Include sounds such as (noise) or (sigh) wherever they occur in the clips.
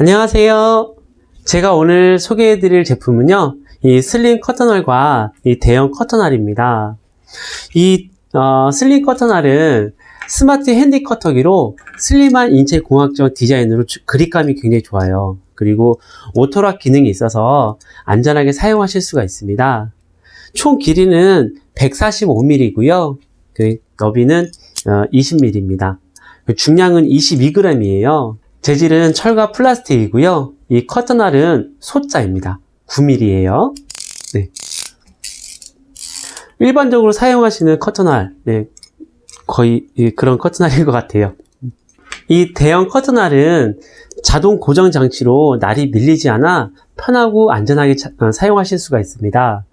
안녕하세요. 제가 오늘 소개해드릴 제품은요, 이 슬림 커터널과 이 대형 커터널입니다. 이 어, 슬림 커터널은 스마트 핸디 커터기로 슬림한 인체 공학적 디자인으로 주- 그립감이 굉장히 좋아요. 그리고 오토락 기능이 있어서 안전하게 사용하실 수가 있습니다. 총 길이는 145mm이고요. 그 너비는 20mm입니다. 중량은 22g이에요. 재질은 철과 플라스틱이고요. 이 커터날은 소자입니다. 9mm예요. 네. 일반적으로 사용하시는 커터날, 네, 거의 예, 그런 커터날인 것 같아요. 이 대형 커터날은 자동 고정 장치로 날이 밀리지 않아 편하고 안전하게 차- 어, 사용하실 수가 있습니다.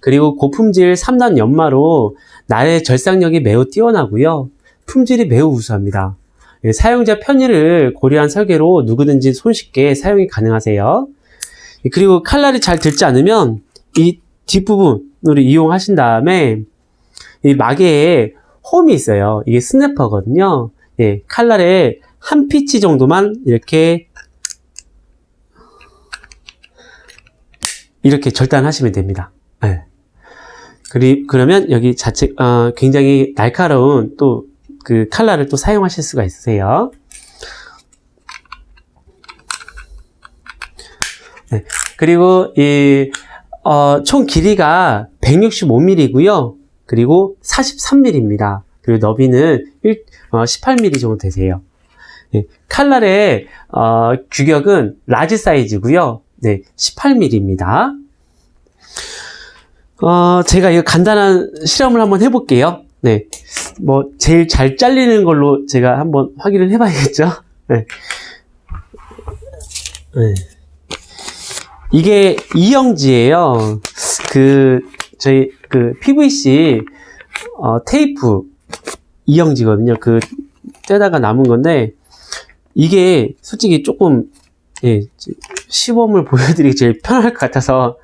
그리고 고품질 3단 연마로 날의 절삭력이 매우 뛰어나고요. 품질이 매우 우수합니다. 예, 사용자 편의를 고려한 설계로 누구든지 손쉽게 사용이 가능하세요. 예, 그리고 칼날이 잘 들지 않으면 이 뒷부분으로 이용하신 다음에 이 마개에 홈이 있어요. 이게 스냅퍼거든요. 예, 칼날에 한 피치 정도만 이렇게 이렇게 절단하시면 됩니다. 예. 그리, 그러면 여기 자체, 어, 굉장히 날카로운 또 그 칼날을 또 사용하실 수가 있으세요. 네. 그리고 이, 어, 총 길이가 165mm고요. 그리고 43mm입니다. 그리고 너비는 1, 어, 18mm 정도 되세요. 네. 칼날의 어, 규격은 라지 사이즈고요. 네, 18mm입니다. 어, 제가 이거 간단한 실험을 한번 해볼게요. 네. 뭐, 제일 잘 잘리는 걸로 제가 한번 확인을 해봐야겠죠? (laughs) 네. 네. 이게 이영지예요. 그, 저희, 그, PVC, 어, 테이프, 이영지거든요. 그, 떼다가 남은 건데, 이게 솔직히 조금, 예, 시범을 보여드리기 제일 편할 것 같아서,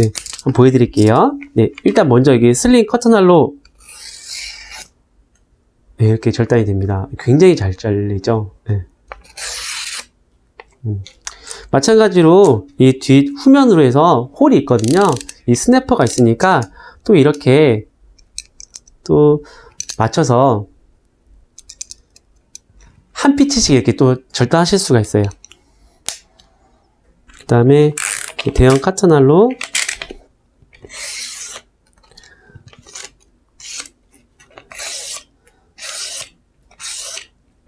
네, 한번 보여드릴게요. 네, 일단 먼저 이게 슬링 커터날로 네, 이렇게 절단이 됩니다. 굉장히 잘 잘리죠. 네. 음. 마찬가지로 이 뒷 후면으로 해서 홀이 있거든요. 이 스냅퍼가 있으니까 또 이렇게 또 맞춰서 한 피치씩 이렇게 또 절단하실 수가 있어요. 그 다음에 대형 카터날로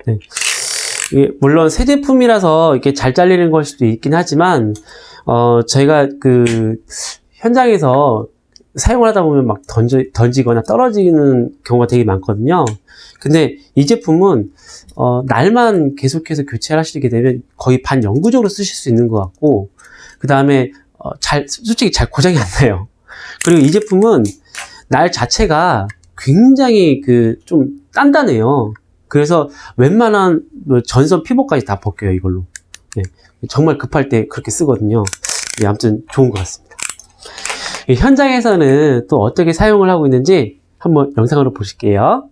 네. 물론 새 제품이라서 이렇게 잘 잘리는 걸 수도 있긴 하지만 어 저희가 그 현장에서 사용을 하다 보면 막 던져, 던지거나 떨어지는 경우가 되게 많거든요. 근데 이 제품은 어 날만 계속해서 교체를 하시게 되면 거의 반영구적으로 쓰실 수 있는 것 같고 그 다음에 어, 잘 솔직히 잘 고장이 안 나요. 그리고 이 제품은 날 자체가 굉장히 그 좀 단단해요. 그래서 웬만한 뭐 전선 피복까지 다 벗겨요 이걸로. 네, 정말 급할 때 그렇게 쓰거든요. 네, 아무튼 좋은 것 같습니다. 이 현장에서는 또 어떻게 사용을 하고 있는지 한번 영상으로 보실게요.